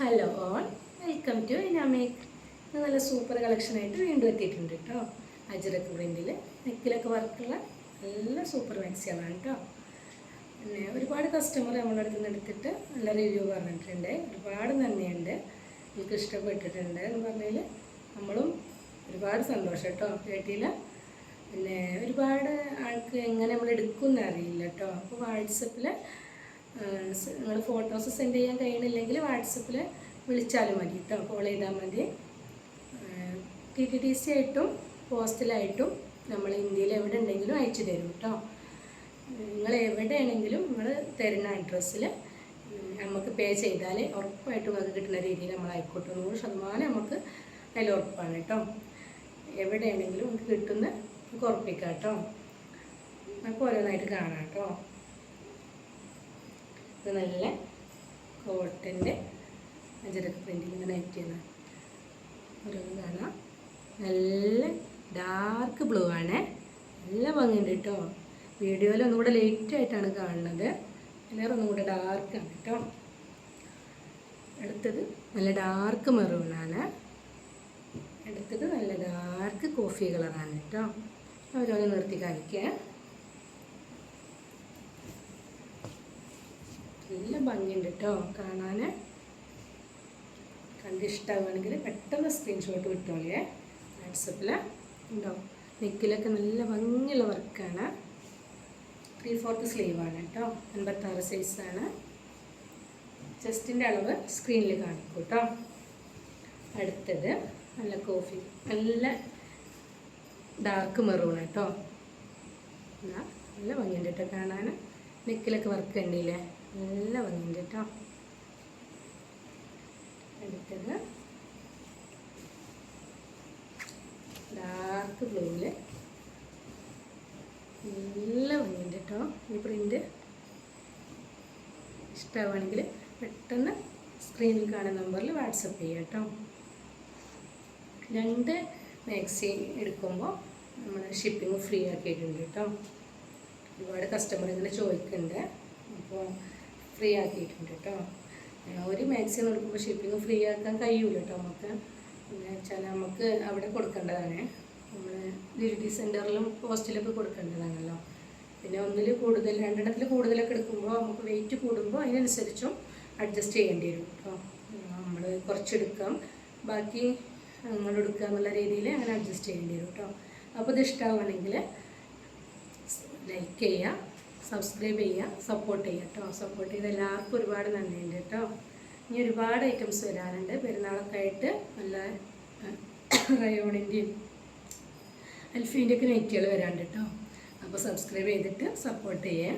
Hello all welcome to ഇനാമേക്ക് നല്ല super കളക്ഷനായിട്ട് വീണ്ടും എത്തിയിട്ടുണ്ട് കേട്ടോ അജറക്ക് പ്രിന്റിൽ നെക്കിലൊക്കെ വർക്കുള്ള നല്ല സൂപ്പർ മാക്സികളാണ് കേട്ടോ പിന്നെ ഒരുപാട് കസ്റ്റമർ നമ്മുടെ അടുത്ത് നിന്ന് എടുത്തിട്ട് നല്ല റിവ്യൂ പറഞ്ഞിട്ടുണ്ട്. ഒരുപാട് നന്ദിയുണ്ട്. നിങ്ങൾക്ക് ഇഷ്ടപ്പെട്ടിട്ടുണ്ട് എന്ന് പറഞ്ഞതിൽ നമ്മളും ഒരുപാട് സന്തോഷം കേട്ടോ കേട്ടിയില്ല പിന്നെ ഒരുപാട് ആൾക്ക് എങ്ങനെ നമ്മൾ എടുക്കുമെന്ന് അറിയില്ല കേട്ടോ അപ്പോൾ വാട്സപ്പിൽ നിങ്ങൾ ഫോട്ടോസ് സെൻഡ് ചെയ്യാൻ കഴിയണില്ലെങ്കിൽ വാട്സപ്പിൽ വിളിച്ചാലും മതി കേട്ടോ കോൾ ചെയ്താൽ മതി. ടി ടി ടി സി ആയിട്ടും പോസ്റ്റലായിട്ടും നമ്മൾ ഇന്ത്യയിൽ എവിടെ ഉണ്ടെങ്കിലും അയച്ചു തരും കേട്ടോ നിങ്ങൾ എവിടെയാണെങ്കിലും നിങ്ങൾ തരുന്ന അഡ്രസ്സിൽ നമുക്ക് പേ ചെയ്താൽ ഉറപ്പായിട്ടും അത് കിട്ടുന്ന രീതിയിൽ നമ്മൾ ആയിക്കോട്ടെ. നൂറ് ശതമാനം നമുക്ക് അതിൽ ഉറപ്പാണ് കേട്ടോ എവിടെയാണെങ്കിലും നമുക്ക് കിട്ടുന്ന നമുക്ക് ഉറപ്പിക്കാം കേട്ടോ നമുക്ക് ഓരോന്നായിട്ട് കാണാം കേട്ടോ ഇത് നല്ല കോട്ടന്റെ അജരക്ക് പ്രിന്റിൽ നൈറ്റ് ചെയ്യുന്ന ഓരോന്ന് കാണാം. നല്ല ഡാർക്ക് ബ്ലൂ ആണ്. നല്ല ഭംഗിയുണ്ട് കേട്ടോ വീഡിയോയിൽ ഒന്നുകൂടെ ലേറ്റ് ആയിട്ടാണ് കാണുന്നത്. എല്ലാവരും ഒന്നുകൂടെ ഡാർക്കാണ് കേട്ടോ അടുത്തത് നല്ല ഡാർക്ക് മെറൂണാണ് അടുത്തത് നല്ല ഡാർക്ക് കോഫി കളറാണ് കേട്ടോ ഓരോന്ന് നിർത്തി കാണിക്കുക നല്ല ഭംഗിയുണ്ട് കേട്ടോ കാണാൻ കണ്ട് ഇഷ്ടമാവുകയാണെങ്കിൽ പെട്ടെന്ന് സ്ക്രീൻഷോട്ട് വിട്ടോളിയേ. വാട്സപ്പിൽ ഉണ്ടോ? നെക്കിലൊക്കെ നല്ല ഭംഗിയുള്ള വർക്കാണ്. ത്രീ ഫോർത്ത് സ്ലീവാണ് കേട്ടോ അൻപത്താറ് സൈസാണ് ചെസ്റ്റിന്റെ അളവ് സ്ക്രീനിൽ കാണിക്കും കേട്ടോ അടുത്തത് നല്ല കോഫി നല്ല ഡാർക്ക് മെറൂൺ കേട്ടോ എന്നാൽ നല്ല ഭംഗിയുണ്ട് കേട്ടോ കാണാൻ നെക്കിലൊക്കെ വർക്ക് കണ്ടില്ലേ? നല്ല വന്നിട്ട് കേട്ടോ അടുത്തത് ഡാർക്ക് ബ്ലൂവിൽ നല്ല ഭംഗിയുണ്ട് കേട്ടോ ഈ പ്രിന്റ് ഇഷ്ടമാണെങ്കിൽ പെട്ടെന്ന് സ്ക്രീനിൽ കാണുന്ന നമ്പറിൽ വാട്സപ്പ് ചെയ്യാം കേട്ടോ രണ്ട് മാക്സി എടുക്കുമ്പോൾ നമ്മൾ ഷിപ്പിംഗ് ഫ്രീ ആക്കിയിട്ടുണ്ട് കേട്ടോ ഒരുപാട് കസ്റ്റമർ ഇങ്ങനെ ചോദിക്കുന്നുണ്ട് അപ്പോൾ ഫ്രീ ആക്കിയിട്ടുണ്ട് കേട്ടോ ഒരു മാക്സിമം എടുക്കുമ്പോൾ ഷിപ്പിംഗ് ഫ്രീ ആക്കാൻ കഴിയൂല കേട്ടോ നമുക്ക്. പിന്നെ വെച്ചാൽ നമുക്ക് അവിടെ കൊടുക്കേണ്ടതാണ്. നമ്മൾ ഡ്യൂട്ടി സെന്ററിലും പോസ്റ്റിലൊക്കെ കൊടുക്കേണ്ടതാണല്ലോ. പിന്നെ ഒന്നിൽ കൂടുതൽ രണ്ടെണ്ണത്തിൽ കൂടുതലൊക്കെ എടുക്കുമ്പോൾ നമുക്ക് വെയിറ്റ് കൂടുമ്പോൾ അതിനനുസരിച്ചും അഡ്ജസ്റ്റ് ചെയ്യേണ്ടി വരും കേട്ടോ. നമ്മൾ കുറച്ചെടുക്കാം. ബാക്കി നമ്മൾ എടുക്കുക എന്നുള്ള രീതിയിൽ അങ്ങനെ അഡ്ജസ്റ്റ് ചെയ്യേണ്ടി വരും കേട്ടോ. അപ്പോൾ ഇത് ഇഷ്ടമാവുകയാണെങ്കിൽ ലൈക്ക് ചെയ്യുക സബ്സ്ക്രൈബ് ചെയ്യുക സപ്പോർട്ട് ചെയ്യുക കേട്ടോ സപ്പോർട്ട് ചെയ്ത് എല്ലാവർക്കും ഒരുപാട് നന്ദിയുണ്ട് കേട്ടോ ഇനി ഒരുപാട് ഐറ്റംസ് വരാനുണ്ട് പെരുന്നാളൊക്കെ ആയിട്ട് നല്ല റയോണിന്റെയും അൽഫീന്റെയൊക്കെ നെറ്റുകൾ വരാനുണ്ട് കേട്ടോ അപ്പോൾ സബ്സ്ക്രൈബ് ചെയ്തിട്ട് സപ്പോർട്ട് ചെയ്യേ.